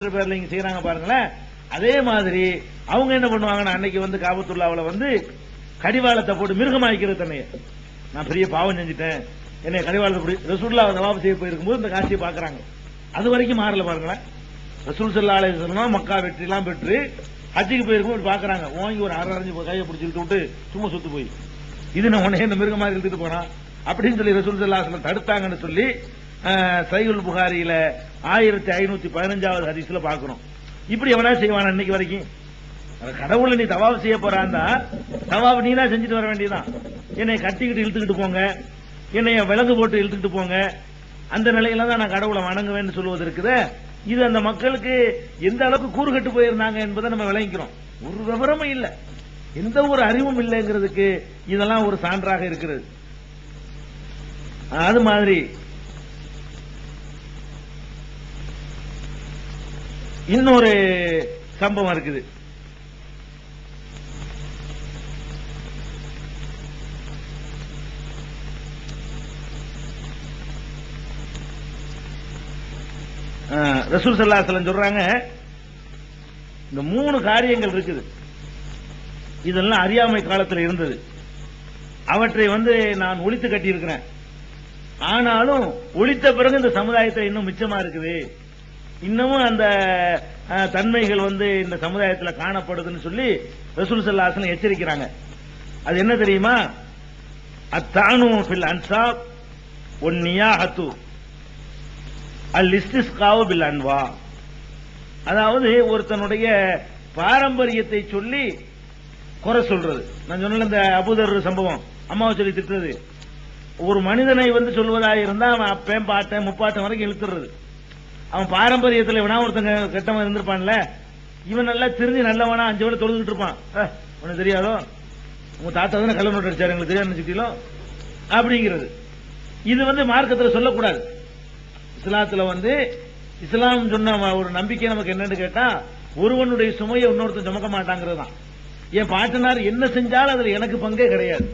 பேர்ல இங்க செய்யறாங்க பாருங்களேன். அதே மாதிரி அவங்க என்ன பண்ணுவாங்கன்னா அன்னைக்கு வந்து காபத்துள்ளாவில வந்து கடிவாளத்தை போட்டு மிருகமாய்க்கிறது தன்னைய. நான் பெரிய பாவம் செஞ்சுட்டேன். என்னை கடிவாளத்தை போட்டு ரசூல்லா தவாப் செய்ய போயிருக்கும்போது இந்த காட்சியை பாக்குறாங்க அது வரைக்கும் மாறல பாருங்களேன். ரசூல் சல்லா அலைஹி மக்கா வெற்றி எல்லாம் பெற்று ஹஜ்ஜுக்கு போயிருக்கும் பாக்குறாங்க ஓங்கி ஒரு அரை அரைஞ்சு கையை பிடிச்சிட்டு விட்டு சும்மா சுத்து போய். இது நான் உடனே இந்த மிருகமா இழுத்துட்டு போறான் அப்படின்னு சொல்லி ரசூல் சல்லா தடுத்தாங்கன்னு சொல்லி சைகுல் புகாரியில ஆயிரத்தி ஐநூத்தி பதினஞ்சாவது ஹதீஸ்ல பாக்குறோம் இப்படி எவனா செய்வான் இன்னைக்கு வரைக்கும்? கடவுளை நீ தவாப் செய்ய போறாந்தா தவாப் நீ தான் செஞ்சுட்டு வர வேண்டியதான் என்னை கட்டிக்கிட்டு இழுத்துக்கிட்டு போங்க. என்னைய விலங்கு போட்டு இழுத்துக்கிட்டு போங்க. அந்த நிலையில தான் நான் கடவுளை வணங்குவேன்னு சொல்லுவது இருக்குது. இது அந்த மக்களுக்கு எந்த அளவுக்கு கூறுகட்டு போயிருந்தாங்க என்பதை நம்ம விளங்கிக்கிறோம். ஒரு விவரமும் இல்ல. எந்த ஒரு அறிவும் இல்லைங்கிறதுக்கு இதெல்லாம் ஒரு சான்றாக இருக்கிறது. அது மாதிரி இன்னொரு சம்பவம் இருக்குது. ரசூல் சல்லாசலம் சொல்றாங்க இந்த மூணு காரியங்கள் இருக்குது. இதெல்லாம் அறியாமை காலத்தில் இருந்தது. அவற்றை வந்து நான் ஒழித்து கட்டியிருக்கிறேன். ஆனாலும் ஒழித்த பிறகு இந்த சமுதாயத்தில் இன்னும் மிச்சமா இருக்குது. இன்னமும் அந்த தன்மைகள் வந்து இந்த சமுதாயத்தில் காணப்படுதுன்னு சொல்லி ரசூல் சல்லாசன் எச்சரிக்கிறாங்க. அது என்ன தெரியுமா? அத்தானு ஃபில் அன்சாப் ஒன் நியாஹத்து. அல் இஸ்திஸ்காவு பில் அன்வா. அதாவது ஒருத்தனுடைய பாரம்பரியத்தை சொல்லி குறை சொல்றது. நான் சொன்ன இந்த அபுதர் சம்பவம். அம்மாவை சொல்லி திட்டுறது. ஒரு மனிதனை வந்து சொல்வதாக இருந்தா அவன் அப்பேன் பாட்டேன் முப்பாட்டன் வரைக்கும் இழுத்துறது. அவன் பாரம்பரியத்தில் இவனா ஒருத்தங்க கெட்டவன் இருந்திருப்பான்ல? இவன் நல்லா தெரிஞ்சு நல்லவனா அஞ்சு வேலை தொழுதுட்டு இருப்பான். உனக்கு தெரியாதோ? உங்க தாத்தா தானே கள்ள நோட்டு அடிச்சாரு எங்களுக்கு தெரியாது நினைச்சிட்டீங்களோ அப்படிங்கிறது. இது வந்து மார்க்கத்தில் சொல்லக்கூடாது. இஸ்லாத்துல வந்து இஸ்லாம் சொன்ன ஒரு நம்பிக்கை நமக்கு என்னன்னு கேட்டா ஒருவனுடைய சுமையை இன்னொருத்தன் சுமக்க மாட்டாங்கிறது தான். என் பாட்டனார் என்ன செஞ்சாலும் அதுல எனக்கு பங்கே கிடையாது.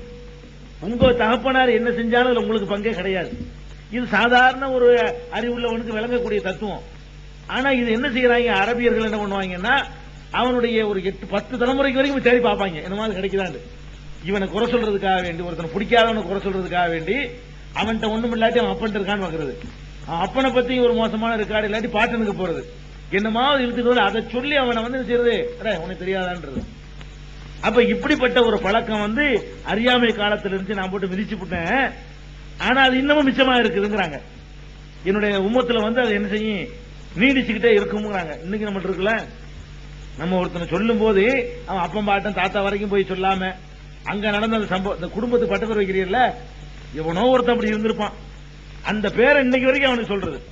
உங்க தகப்பனார் என்ன செஞ்சாலும் அதுல உங்களுக்கு பங்கே கிடையாது. இது சாதாரண ஒரு அறிவுள்ளவனுக்கு விளங்கக்கூடிய தத்துவம். ஆனா இது என்ன செய்யறாங்க அரபியர்கள் என்ன பண்ணுவாங்கன்னா அவனுடைய ஒரு எட்டு பத்து தலைமுறைக்கு வரைக்கும் தேடி பார்ப்பாங்க. என்ன மாதிரி கிடைக்குதான்னு. இவனை குறை சொல்றதுக்காக வேண்டி ஒருத்தனை பிடிக்காதவனை குறை சொல்றதுக்காக வேண்டி அவன்கிட்ட ஒண்ணும் இல்லாட்டி அவன் அப்பன் இருக்கான்னு பாக்குறது. அவன் அப்பனை பத்தி ஒரு மோசமான ரெக்கார்டு இல்லாட்டி பாட்டனுக்கு போறது. என்னமாவது இழுத்துட்டு வந்து அதை சொல்லி அவனை வந்து செய்யறது? உனக்கு தெரியாதான்றது. அப்ப இப்படிப்பட்ட ஒரு பழக்கம் வந்து அறியாமை காலத்திலிருந்து நான் போட்டு மிதிச்சு விட்டேன் ஆனா அது இன்னமும் மிச்சமா இருக்குதுங்கிறாங்க. என்னுடைய உமத்துல வந்து அது என்ன செய்யும்? நீடிச்சுக்கிட்டே இருக்குங்கிறாங்க இன்னைக்கு நம்ம இருக்குல்ல? நம்ம ஒருத்தனை சொல்லும் போது அவன் அப்பம் பாட்டம் தாத்தா வரைக்கும் போய் சொல்லாம அங்க நடந்த அந்த சம்பவம் இந்த குடும்பத்துக்கு பட்ட பேர் வைக்கிறீர்ல? எவனோ ஒருத்தன் அப்படி இருந்திருப்பான். அந்த பேரை இன்னைக்கு வரைக்கும் அவனுக்கு சொல்றது.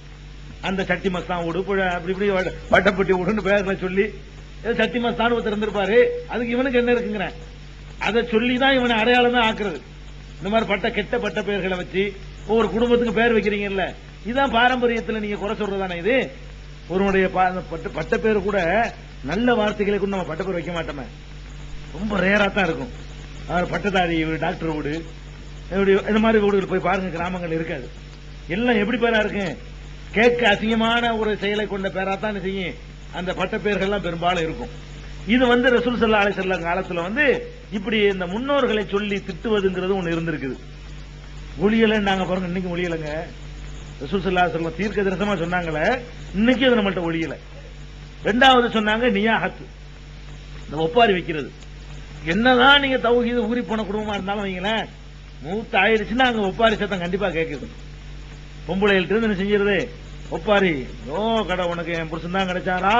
அந்த சட்டி மஸ்தான் விடு அப்படி இப்படி வட- வட்டப்பட்டி வீடுன்னு பேர்களை சொல்லி சட்டி மஸ்தான் ஒருத்தர் இருந்திருப்பாரு. அதுக்கு இவனுக்கு என்ன இருக்குங்கிறேன் அதை சொல்லி தான் இவனை அடையாளம் தான் ஆக்குறது. இந்த மாதிரி பட்ட கெட்ட பட்ட பெயர்களை வச்சு ஒவ்வொரு குடும்பத்துக்கு பேர் வைக்கிறீங்கல்ல இதுதான் பாரம்பரியத்தில் நீங்க குறை சொல்றதானே இது? ஒருவனுடைய பா- பட்ட பேர் கூட நல்ல வார்த்தைகளை கூட நம்ம பட்ட பேர் வைக்க மாட்டோமே. ரொம்ப ரேரா தான் இருக்கும். அவர் பட்டதாரி டாக்டர் வீடு இந்த மாதிரி வீடுகள் போய் பாருங்க கிராமங்கள் இருக்காது. எல்லாம் எப்படி பேரா இருக்கு? கேட்க அசிங்கமான ஒரு செயலை கொண்ட பேரா தான் செய்யும். அந்த பட்ட பேர்கள்லாம் பெரும்பாலும் இருக்கும். இது வந்து ரசூல் சல்லா அலை செல்லம் காலத்துல வந்து இப்படி இந்த முன்னோர்களை சொல்லி திட்டுவதுங்கிறது ஒண்ணு இருந்திருக்குது. ஒளியலன்னு நாங்க பாருங்க இன்னைக்கு ஒளியலங்க. ரசூல் சல்லா தீர்க்க தரிசனமா சொன்னாங்களே இன்னைக்கு அது நம்மள்ட்ட ஒளியல. ரெண்டாவது சொன்னாங்க நியாஹத் இந்த ஒப்பாரி வைக்கிறது. என்னதான் நீங்க தௌஹீது ஊறி போன குடும்பமா இருந்தாலும் வைங்களேன் மூத்த ஆயிடுச்சுன்னா அங்க ஒப்பாரி சத்தம் கண்டிப்பா கேட்குது பொம்பளைகள்ட்ட இருந்து என்ன செஞ்சிருது? ஒப்பாரி ஓ கடை உனக்கு என் புருஷன் தான் கிடைச்சாரா?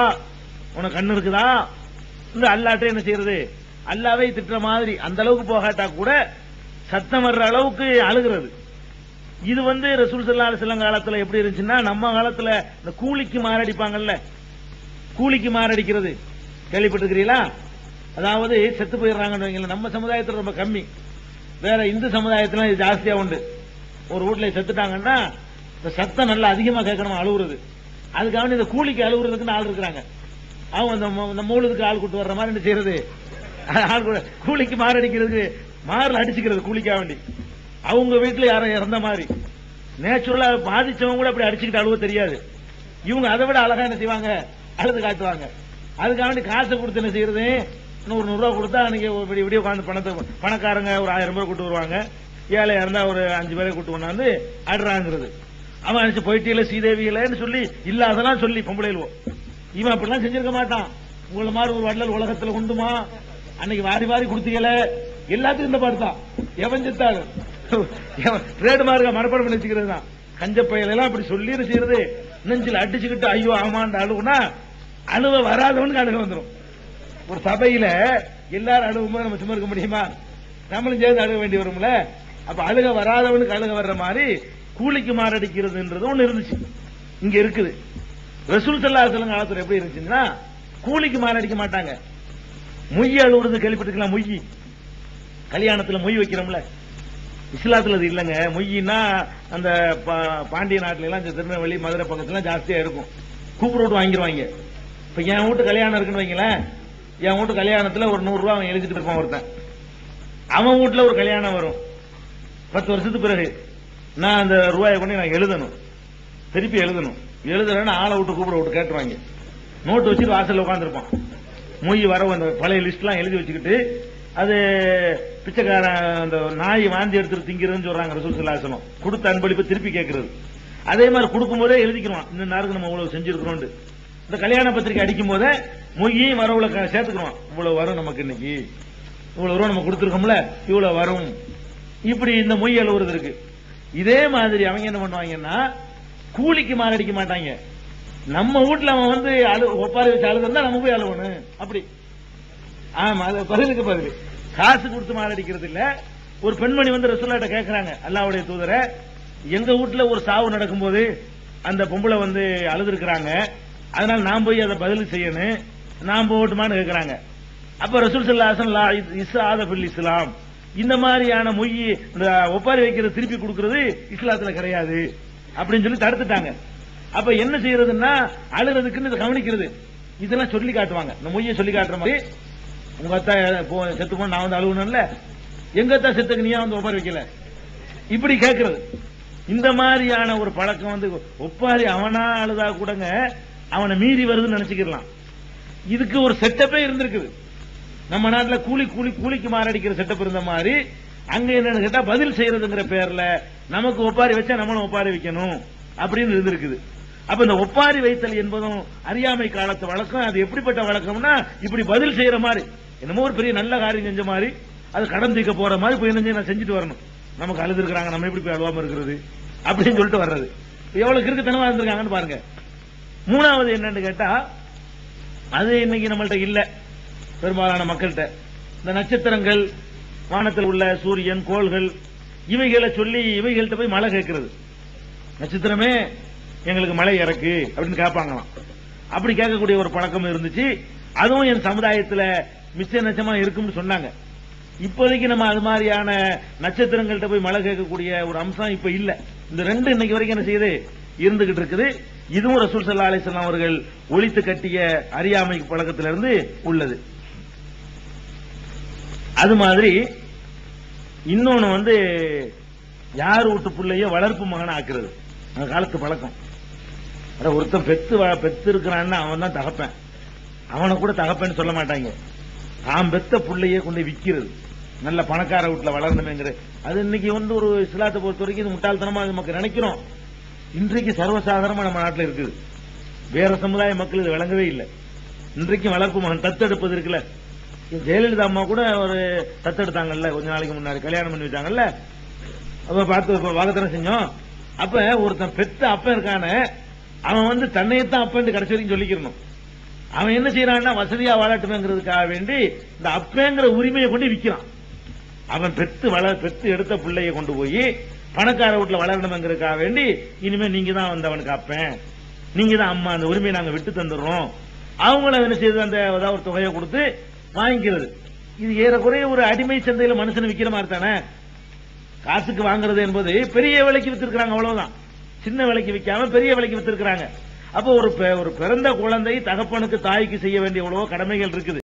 உனக்கு கண்ணு இருக்குதா? இந்த அல்லாட்டே என்ன செய்யறது? அல்லாவே திட்டுற மாதிரி அந்த அளவுக்கு போகாட்டா கூட சத்தம் வர்ற அளவுக்கு அழுகிறது. இது வந்து ரசூல் சல்லா அலிஸ்லாம் காலத்துல எப்படி இருந்துச்சுன்னா நம்ம காலத்துல இந்த கூலிக்கு மாரடிப்பாங்கல்ல. கூலிக்கு மாரடிக்கிறது. கேள்விப்பட்டிருக்கிறீங்களா? அதாவது செத்து போயிடுறாங்கன்னு வைங்களேன். நம்ம சமுதாயத்தில் ரொம்ப கம்மி. வேற இந்து சமுதாயத்துல இது ஜாஸ்தியா உண்டு. ஒரு வீட்டுல செத்துட்டாங்கன்னா இந்த சத்தம் நல்லா அதிகமா கேட்கணும் அழுகுறது அதுக்காக இந்த கூலிக்கு அழுகுறதுக்குன்னு ஆள் இருக்கிறாங்க. அவங்க இந்த ம- மூலத்துக்கு ஆள் கூட்டு வர்ற மாதிரி என்ன செய்யறது? கூலிக்கு மாறு கூலிக்கு மாரடிக்கிறதுக்கு மாரில் அடிச்சுக்கிறது கூலிக்கா வேண்டி. அவங்க வீட்டுல யாரும் இறந்த மாதிரி. நேச்சுரலா பாதிச்சவங்க கூட அப்படி அடிச்சுக்கிட்டு அழுவ தெரியாது. இவங்க அதை விட அழகா என்ன செய்வாங்க? அழுது காட்டுவாங்க. அதுக்காக வேண்டி காசை கொடுத்து என்ன செய்யறது? நூறு நூறு ரூபா கொடுத்தா அன்னைக்கு இப்படி விடிய உட்காந்து பணத்தை பணக்காரங்க ஒரு ஆயிரம் ரூபாய் கூட்டு வருவாங்க. ஏழை இருந்தா ஒரு அஞ்சு பேரை கூட்டு கொண்டாந்து ஆடுறாங்கிறது அவன் நினைச்சு போயிட்டீல இல்லைன்னு சொல்லி இல்லாதெல்லாம் சொல்லி பொம்பளையிலுவோம் இவன் அப்படிலாம் செஞ்சிருக்க மாட்டான். உங்களை மாதிரி ஒரு வள்ளல் உலகத்துல உண்டுமா? அன்னைக்கு வாரி வாரி கொடுத்தீங்கல எல்லாத்துக்கும் இந்த பாட்டு தான். எவன் செத்தாலும். ட்ரேடு மார்க்க மனப்பாடம் பண்ணி வச்சுக்கிறது தான். கஞ்ச பயலெல்லாம் அப்படி சொல்லி செய்யறது? நெஞ்சில் அடிச்சுக்கிட்டு ஐயோ ஆமாண்டு அழுகுனா அழுவ வராதவனுக்கு அழுக வந்துடும் ஒரு சபையில எல்லாரும் அழுகும் நம்ம சும்மா இருக்க முடியுமா? நம்மளும் சேர்ந்து அழுக வேண்டி வரும்ல? அப்ப அழுக வராதவனுக்கு அழுக வர்ற மாதிரி கூலிக்கு மாரடிக்கிறதுன்றது ஒண்ணு இருந்துச்சு. இங்க இருக்குது. ரசூல் சல்லா சொல்லுங்க காலத்துல எப்படி இருந்துச்சுன்னா கூலிக்கு மாரடிக்க மாட்டாங்க. மொய் அழுவுறது கேள்விப்பட்டிருக்கலாம் மொய். கல்யாணத்துல மொய் வைக்கிறோம்ல. இஸ்லாத்துல அது இல்லைங்க. மொய்னா அந்த பா- பாண்டிய நாட்டுல எல்லாம் இந்த திருநெல்வேலி மதுரை பக்கத்துல ஜாஸ்தியா இருக்கும். கூப்பிட்டு வாங்கிடுவாங்க இப்ப என் வீட்டு கல்யாணம் இருக்குன்னு வைங்களேன். என் வீட்டு கல்யாணத்துல ஒரு நூறு ரூபாய் அவன் எழுதிட்டு இருப்பான் ஒருத்தன். அவன் வீட்டுல ஒரு கல்யாணம் வரும். பத்து வருஷத்துக்கு பிறகு நான் அந்த ரூபாயை கொண்டு நான் எழுதணும். திருப்பி எழுதணும். எழுதுறேன்னு ஆளை விட்டு கூப்பிட விட்டு கேட்டுருவாங்க. நோட்டு வச்சுட்டு வாசல்ல உட்காந்துருப்பான் மொய் வர அந்த பழைய லிஸ்ட்லாம் எழுதி வச்சுக்கிட்டு அது பிச்சைக்காரன் அந்த நாய் வாந்தி எடுத்துட்டு திங்கிறதுன்னு சொல்றாங்க ரசூல் கொடுத்த அன்பளிப்பு திருப்பி கேட்கறது. அதே மாதிரி கொடுக்கும்போதே எழுதிக்கிறோம். இந்த நேரத்துக்கு நம்ம இவ்வளவு செஞ்சிருக்கிறோம் இந்த கல்யாண பத்திரிக்கை அடிக்கும் போதே மொய்யையும் வரவுல க- சேர்த்துக்கிறோம். இவ்வளவு வரும் நமக்கு இன்னைக்கு. இவ்வளவு ரூபா நம்ம கொடுத்துருக்கோம்ல இவ்வளவு வரும். இப்படி இந்த மொய் அழுவுறது இருக்கு. இதே மாதிரி அவங்க என்ன பண்ணுவாங்கன்னா கூலிக்கு மாரடிக்க மாட்டாங்க. நம்ம வீட்டுல அவன் வந்து அழு ஒப்பாரி வச்சு அழுதுனா நம்ம போய் அழுவணும். அப்படி. ஆமா அது பதிலுக்கு பதில் காசு கொடுத்து மாரடிக்கிறது இல்ல. ஒரு பெண்மணி வந்து ரசூல்லாட்ட கேட்கறாங்க அல்லாவுடைய தூதரை. எங்க வீட்டுல ஒரு சாவு நடக்கும்போது அந்த பொம்பளை வந்து அழுதுருக்கிறாங்க. அதனால நான் போய் அதை பதில் செய்யணும். நான் போகட்டுமான்னு கேட்கறாங்க அப்ப ரசூல் சல்லாசன் லா இஸ்லாத பில் இஸ்லாம். இந்த மாதிரியான மொய் இந்த ஒப்பாரி வைக்கிறது திருப்பி கொடுக்கறது இஸ்லாத்துல கிடையாது. அப்படின்னு சொல்லி தடுத்துட்டாங்க. அப்ப என்ன செய்யறதுன்னா அழுறதுக்குன்னு இதை கவனிக்கிறது. இதெல்லாம் சொல்லி காட்டுவாங்க. இந்த மொய்யை சொல்லி காட்டுற மாதிரி. உங்க அத்தா போ- செத்து போன நான் வந்து அழுகணும்ல எங்க அத்தா செத்துக்கு நீயா வந்து ஒப்பாரி வைக்கல? இப்படி கேட்கறது இந்த மாதிரியான ஒரு பழக்கம் வந்து ஒப்பாரி அவனா அழுதா கூடங்க அவனை மீறி வருதுன்னு நினைச்சுக்கலாம் இதுக்கு ஒரு செட்டப்பே இருந்திருக்குது. நம்ம நாட்டில் கூலி கூலி கூலிக்கு மாரடிக்கிற செட்டப் இருந்த மாதிரி அங்க என்னன்னு கேட்டா பதில் செய்யறதுங்கிற பேர்ல நமக்கு ஒப்பாரி வச்சா நம்மளும் ஒப்பாரி வைக்கணும் அப்படின்னு இருந்திருக்குது. அப்ப இந்த ஒப்பாரி வைத்தல் என்பதும் அறியாமை காலத்து வழக்கம். அது எப்படிப்பட்ட வழக்கம்னா இப்படி பதில் செய்யற மாதிரி. என்னமோ ஒரு பெரிய நல்ல காரியம் செஞ்ச மாதிரி. அது கடன் தீக்க போற மாதிரி போய் என்ன செய்ய, நான் செஞ்சுட்டு வரணும். நமக்கு அழுது இருக்கிறாங்க நம்ம எப்படி போய் அழுவாம இருக்கிறது? அப்படின்னு சொல்லிட்டு வர்றது. எவ்வளவு கிறுக்குத்தனமா இருந்திருக்காங்கன்னு பாருங்க. மூணாவது என்னன்னு கேட்டா அது இன்னைக்கு நம்மள்ட்ட இல்ல. பெரும்பாலான மக்கள்கிட்ட. இந்த நட்சத்திரங்கள் வானத்தில் உள்ள சூரியன் கோள்கள் இவைகளை சொல்லி இவைகள்ட்ட போய் மழை கேட்கிறது. நட்சத்திரமே எங்களுக்கு மழை இறக்கு அப்படின்னு கேட்பாங்களாம் அப்படி கேட்கக்கூடிய ஒரு பழக்கம் இருந்துச்சு. அதுவும் என் சமுதாயத்தில் மிச்ச நச்சமா இருக்கும்னு சொன்னாங்க. இப்போதைக்கு நம்ம அது மாதிரியான நட்சத்திரங்கள்கிட்ட போய் மழை கேட்கக்கூடிய ஒரு அம்சம் இப்ப இல்ல. இந்த ரெண்டு இன்னைக்கு வரைக்கும் என்ன செய்யுது? இருந்துகிட்டு இருக்குது. இதுவும் ரசூல் சல்லா அலிஸ்லாம் அவர்கள் ஒழித்து கட்டிய அறியாமை பழக்கத்திலிருந்து உள்ளது. அது மாதிரி இன்னொன்னு வந்து யார் வீட்டு பிள்ளைய வளர்ப்பு மகன் ஆக்குறது அந்த காலத்து பழக்கம். ஒருத்தன் பெத்து பெத்து இருக்கிறான்னா அவன் தான் தகப்பன். அவனை கூட தகப்பன்னு சொல்ல மாட்டாங்க. தான் பெத்த பிள்ளையே கொண்டு விக்கிறது. நல்ல பணக்கார வீட்டில் வளரணுமேங்கிற அது இன்னைக்கு வந்து ஒரு இஸ்லாத்தை பொறுத்த வரைக்கும் இது முட்டாள்தனமா நமக்கு நினைக்கிறோம். இன்றைக்கு சர்வசாதாரணமா நம்ம நாட்டில் இருக்குது. வேற சமுதாய மக்கள் இது விளங்கவே இல்லை. இன்றைக்கும் வளர்ப்பு மகன் தத்தெடுப்பது இருக்குல்ல. ஜெயலலிதா அம்மா கூட ஒரு தத்தெடுத்தாங்கல்ல கொஞ்ச நாளைக்கு முன்னாடி கல்யாணம் பண்ணி வச்சாங்கல்ல. அப்ப பார்த்து வாகத்தனம் செஞ்சோம் அப்ப ஒருத்தன் பெத்த அப்ப இருக்கான அவன் வந்து தன்னையத்தான் அப்பன் கடைசி வரைக்கும் சொல்லிக்கிறணும். அவன் என்ன செய்யறான்னா வசதியா வாழட்டுமேங்கிறதுக்காக வேண்டி இந்த அப்பேங்கிற உரிமையை கொண்டு விற்கிறான் அவன் பெத்து வள பெத்து எடுத்த பிள்ளைய கொண்டு போய் பணக்கார வீட்டில் வளரணுங்கிறதுக்காக வேண்டி இனிமே நீங்க தான் வந்து அவனுக்கு அப்பேன். நீங்க தான் அம்மா அந்த உரிமையை நாங்க விட்டு தந்துடுறோம். அவங்கள என்ன செய்து அந்த ஏதாவது ஒரு தொகையை கொடுத்து வாங்கிக்கிறது. இது ஏறக்குறைய ஒரு அடிமை சந்தையில மனுஷனை விற்கிற மாதிரி தானே? காசுக்கு வாங்குறது என்பது பெரிய விலைக்கு வித்திருக்கிறாங்க அவ்வளவுதான். சின்ன விலைக்கு விற்காம பெரிய விலைக்கு வித்திருக்கிறாங்க. அப்போ ஒரு ஒரு பிறந்த குழந்தை தகப்பனுக்கு தாய்க்கு செய்ய வேண்டிய எவ்வளவோ கடமைகள் இருக்குது.